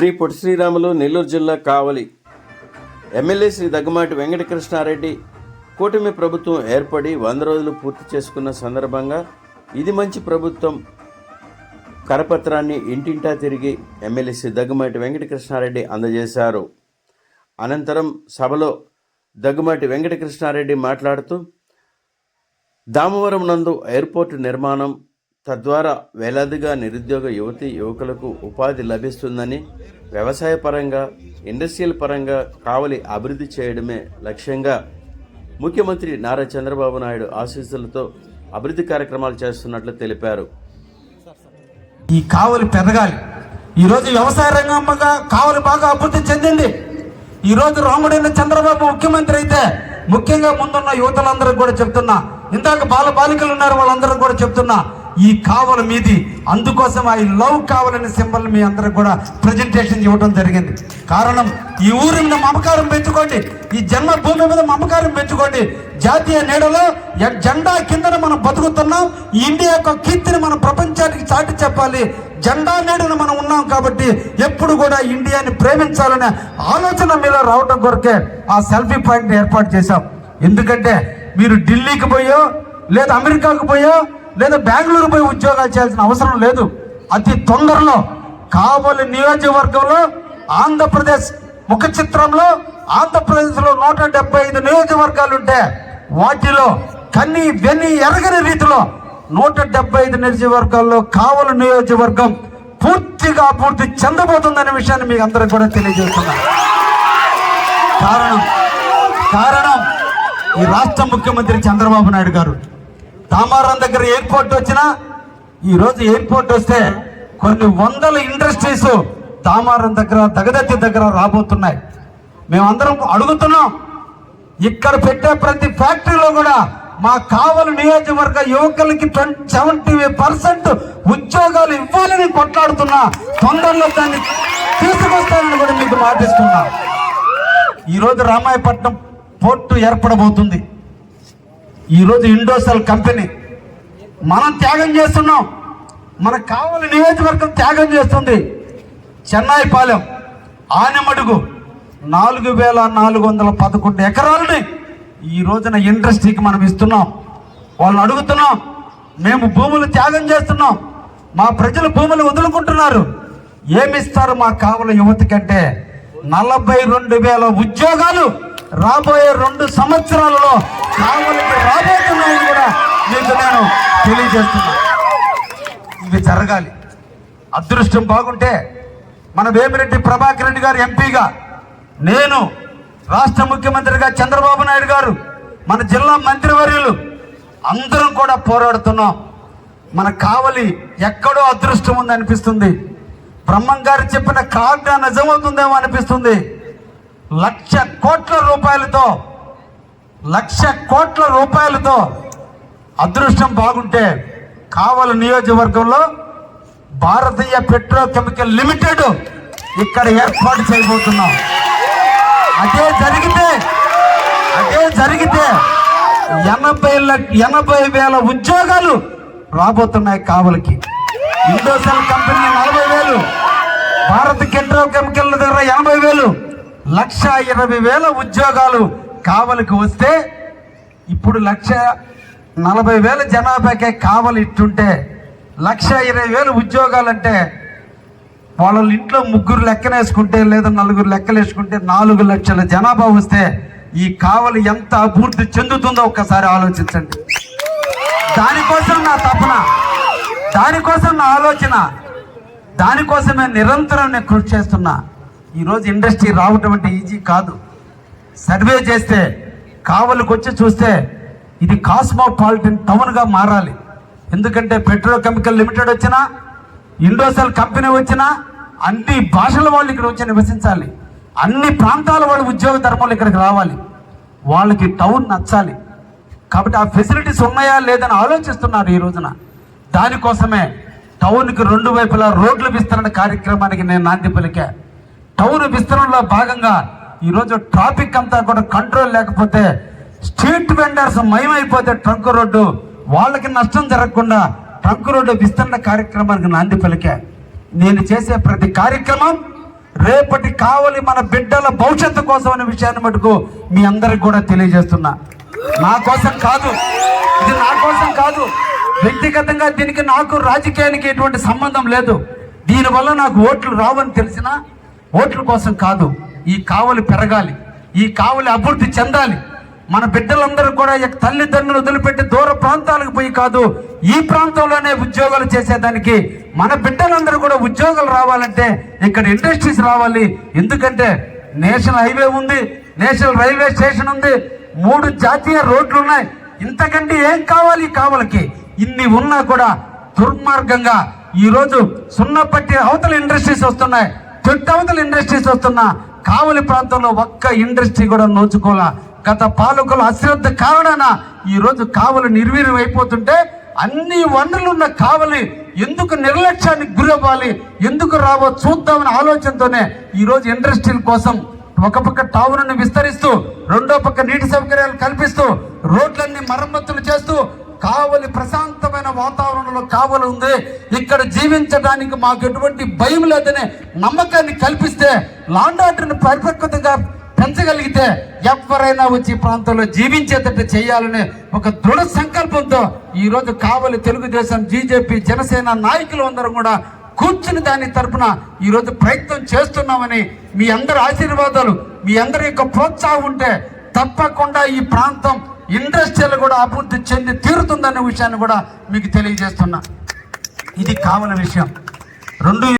శ్రీ పొట్టి శ్రీరాములు నెల్లూరు జిల్లా కావలి. ఎమ్మెల్యే శ్రీ దగ్గమాటి వెంకటకృష్ణారెడ్డి కూటమి ప్రభుత్వం ఏర్పడి వంద రోజులు పూర్తి చేసుకున్న సందర్భంగా ఇది మంచి ప్రభుత్వం కరపత్రాన్ని ఇంటింటా తిరిగి ఎమ్మెల్యే శ్రీ దగ్గమాటి వెంకటకృష్ణారెడ్డి అందజేశారు. అనంతరం సభలో దగ్గుమాటి వెంకటకృష్ణారెడ్డి మాట్లాడుతూ దామవరం నందు ఎయిర్పోర్టు నిర్మాణం తద్వారా వేలాదిగా నిరుద్యోగ యువతి యువకులకు ఉపాధి లభిస్తుందని వ్యవసాయ పరంగా ఇండస్ట్రియల్ పరంగా కావలి అభివృద్ధి చేయడమే లక్ష్యంగా ముఖ్యమంత్రి నారా చంద్రబాబు నాయుడు ఆశీస్సులతో అభివృద్ధి కార్యక్రమాలు చేస్తున్నట్లు తెలిపారు. ఈ కావలి పెరగాలి. ఈరోజు వ్యవసాయ రంగంగా కావలి బాగా అభివృద్ధి చెందింది. ఈరోజు రాముడైన చంద్రబాబు ముఖ్యమంత్రి అయితే ముఖ్యంగా ముందున్న యువతలందరికీ కూడా చెప్తున్నా. ఇందాక బాల బాలికలు ఉన్నారు వాళ్ళందరికీ కూడా చెప్తున్నా. ఈ కావలు మీది అందుకోసం ఐ లవ్ కావాలని సింబల్ మీ అందరికి కూడా ప్రజెంటేషన్ ఇవ్వడం జరిగింది. కారణం ఈ ఊరి మీద మమకారం పెంచుకోండి. ఈ జన్మ భూమి మీద మమకారం పెంచుకోండి. జాతీయ నీడలో ఎ- జెండా కిందన మనం బతుకుతున్నాం. ఈ ఇండియా యొక్క కీర్తిని మనం ప్రపంచానికి చాటి చెప్పాలి. జెండా నీడను మనం ఉన్నాం కాబట్టి ఎప్పుడు కూడా ఇండియాని ప్రేమించాలనే ఆలోచన మీద రావడం కొరకే ఆ సెల్ఫీ పాయింట్ ఏర్పాటు చేశాం. ఎందుకంటే మీరు ఢిల్లీకి పోయో లేదా అమెరికాకు పోయో లేదా బెంగళూరు పోయి ఉద్యోగాలు చేయాల్సిన అవసరం లేదు. అతి తొందరలో కాబోలు నియోజకవర్గంలో ఆంధ్రప్రదేశ్ ముఖ చిత్రంలో ఆంధ్రప్రదేశ్లో నూట డెబ్బై ఐదు నియోజకవర్గాలు ఉంటే వాటిలో కన్ని వెన్ని ఎరగని రీతిలో నూట డెబ్బై ఐదు నియోజకవర్గాల్లో కావలి నియోజకవర్గం పూర్తిగా పూర్తి చెందబోతుందనే విషయాన్ని మీకు అందరికి కూడా తెలియజేస్తున్నారు కారణం కారణం ఈ రాష్ట్ర ముఖ్యమంత్రి చంద్రబాబు నాయుడు గారు. దామారం దగ్గర ఎయిర్పోర్ట్ వచ్చినా ఈరోజు ఎయిర్పోర్ట్ వస్తే కొన్ని వందల ఇండస్ట్రీస్ దామారం దగ్గర దగదత్తి దగ్గర రాబోతున్నాయి. మేమందరం అడుగుతున్నాం ఇక్కడ పెట్టే ప్రతి ఫ్యాక్టరీలో కూడా మా కావలి నియోజకవర్గ యువకులకి ట్వంటీ సెవెంటీ పర్సెంట్ ఉద్యోగాలు ఇవ్వాలని కొట్లాడుతున్నా తొందరలో దాన్ని తీసుకొస్తానని కూడా మీకు మాటిస్తున్నా. ఈరోజు రామాయపట్నం పోర్టు ఏర్పడబోతుంది. ఈరోజు ఇండోసెల్ కంపెనీ. మనం త్యాగం చేస్తున్నాం. మనకు కావాలి నియోజకవర్గం త్యాగం చేస్తుంది. చెన్నై పాలెం ఆనమడుగు నాలుగు వేల నాలుగు వందల పదకొండు ఎకరాలని ఈ రోజున ఇండస్ట్రీకి మనం ఇస్తున్నాం. వాళ్ళని అడుగుతున్నాం. మేము భూములు త్యాగం చేస్తున్నాం. మా ప్రజలు భూములు వదులుకుంటున్నారు. ఏమిస్తారు మా కావల యువతి కంటే నలభై రెండు వేల ఉద్యోగాలు రాబోయే రెండు సంవత్సరాలలో కావలికి రాబోతున్నాయని కూడా మీకు నేను తెలియజేస్తున్నా. ఇవి జరగాలి. అదృష్టం బాగుంటే మన వేమిరెడ్డి ప్రభాకర్ రెడ్డి గారు ఎంపీగా నేను రాష్ట్ర ముఖ్యమంత్రిగా చంద్రబాబు నాయుడు గారు మన జిల్లా మంత్రివర్యులు అందరం కూడా పోరాడుతున్నాం. మన కావలి ఎక్కడో అదృష్టం ఉంది అనిపిస్తుంది. బ్రహ్మం గారు చెప్పిన కాగ్న నిజమవుతుందేమో అనిపిస్తుంది. లక్ష కోట్ల రూపాయలతో లక్ష కోట్ల రూపాయలతో అదృష్టం బాగుంటే కావలి నియోజకవర్గంలో భారతీయ పెట్రోకెమికల్ లిమిటెడ్ ఇక్కడ ఏర్పాటు చేయబోతున్నాం. అదే జరిగితే అదే జరిగితే ఎనభై లక్ష ఎనభై వేల ఉద్యోగాలు రాబోతున్నాయి కావలికి. ఇండోసెల్ కంపెనీ నలభై వేలు భారత్ పెట్రోకెమికల్ దగ్గర ఎనభై వేలు లక్ష ఇరవై వేల ఉద్యోగాలు కావలికి వస్తే ఇప్పుడు లక్ష నలభై వేల జనాభాకే కావలి ఇట్టుంటే లక్ష ఇరవై వేలు ఉద్యోగాలంటే వాళ్ళ ఇంట్లో ముగ్గురు లెక్కనేసుకుంటే లేదా నలుగురు లెక్కలేసుకుంటే నాలుగు లక్షల జనాభా వస్తే ఈ కావలి ఎంత అభివృద్ధి చెందుతుందో ఒక్కసారి ఆలోచించండి. దానికోసం నా తపన దానికోసం నా ఆలోచన దానికోసమే నిరంతరం నేను కృషి చేస్తున్నా. ఈరోజు ఇండస్ట్రీ రావటం అంటే ఈజీ కాదు. సర్వే చేస్తే కావలికి వచ్చి చూస్తే ఇది కాస్మోపాలిటన్ టౌన్గా మారాలి. ఎందుకంటే పెట్రోకెమికల్ లిమిటెడ్ వచ్చినా ఇండోసెల్ కంపెనీ వచ్చినా అన్ని భాషల వాళ్ళు ఇక్కడ వచ్చి నివసించాలి. అన్ని ప్రాంతాల వాళ్ళు ఉద్యోగ ధర్మాలు ఇక్కడికి రావాలి. వాళ్ళకి టౌన్ నచ్చాలి. కాబట్టి ఆ ఫెసిలిటీస్ ఉన్నాయా లేదని ఆలోచిస్తున్నారు ఈ రోజున. దానికోసమే టౌన్కి రెండు వైపులా రోడ్ల విస్తరణ కార్యక్రమానికి నేను నాంది పలికా. టౌన్ విస్తరణలో భాగంగా ఈరోజు ట్రాఫిక్ అంతా కూడా కంట్రోల్ లేకపోతే స్ట్రీట్ వెండర్స్ మయమైపోతే ట్రంక్ రోడ్డు. వాళ్ళకి నష్టం జరగకుండా ట్రంక్ రోడ్డు విస్తరణ కార్యక్రమానికి నాంది పలికా. నేను చేసే ప్రతి కార్యక్రమం రేపటి కావలి మన బిడ్డల భవిష్యత్తు కోసం అనే విషయాన్ని మటుకు మీ అందరికి కూడా తెలియజేస్తున్నా. నా కోసం కాదు. ఇది నా కోసం కాదు. వ్యక్తిగతంగా దీనికి నాకు రాజకీయానికి ఎటువంటి సంబంధం లేదు. దీనివల్ల నాకు ఓట్లు రావని తెలిసినా ఓట్ల కోసం కాదు. ఈ కావలి పెరగాలి ఈ కావలి అభివృద్ధి చెందాలి. మన బిడ్డలందరూ కూడా తల్లిదండ్రులు వదిలిపెట్టి దూర ప్రాంతాలకు పోయి కాదు ఈ ప్రాంతంలోనే ఉద్యోగాలు చేసేదానికి మన బిడ్డలందరూ కూడా ఉద్యోగాలు రావాలంటే ఇక్కడ ఇండస్ట్రీస్ రావాలి. ఎందుకంటే నేషనల్ హైవే ఉంది నేషనల్ రైల్వే స్టేషన్ ఉంది మూడు జాతీయ రోడ్లు ఉన్నాయి. ఇంతకంటే ఏం కావాలి కావలకి? ఇన్ని ఉన్నా కూడా దుర్మార్గంగా ఈరోజు సున్నపట్టి అవతల ఇండస్ట్రీస్ వస్తున్నాయి చుట్టవతల ఇండస్ట్రీస్ వస్తున్నా కావలి ప్రాంతంలో ఒక్క ఇండస్ట్రీ కూడా నోచుకోవాలా? గత పాలకుల అశ్రద్ధ కారణాన ఈరోజు కావలి నిర్వీర్యం అయిపోతుంటే అన్ని వనరులు ఉన్న కావలి ఎందుకు నిర్లక్ష్యానికి గురవ్వాలి? ఎందుకు రావో చూద్దామనే ఆలోచనతోనే ఈ రోజు ఇండస్ట్రీల కోసం ఒక పక్క టౌన్ను విస్తరిస్తూ రెండో పక్క నీటి సౌకర్యాలు కల్పిస్తూ రోడ్లన్నీ మరమ్మతులు చేస్తూ కావలి ప్రశాంతమైన వాతావరణంలో కావలి ఉంది. ఇక్కడ జీవించడానికి మాకు ఎటువంటి భయం లేదనే నమ్మకాన్ని కల్పిస్తే లాండాటిని పరిపక్వతగా పెంచగలిగితే ఎవరైనా వచ్చి ప్రాంతంలో జీవించేటట్టు చేయాలనే ఒక దృఢ సంకల్పంతో ఈరోజు కావలి తెలుగుదేశం బీజేపీ జనసేన నాయకులు అందరూ కూడా కూర్చుని దాని తరపున ఈరోజు ప్రయత్నం చేస్తున్నామని మీ అందరి ఆశీర్వాదాలు మీ అందరి యొక్క ప్రోత్సాహం ఉంటే తప్పకుండా ఈ ప్రాంతం ఇండస్ట్రీలు కూడా అభివృద్ధి చెంది తీరుతుందనే విషయాన్ని కూడా మీకు తెలియజేస్తున్నా. ఇది కావల విషయం. రెండు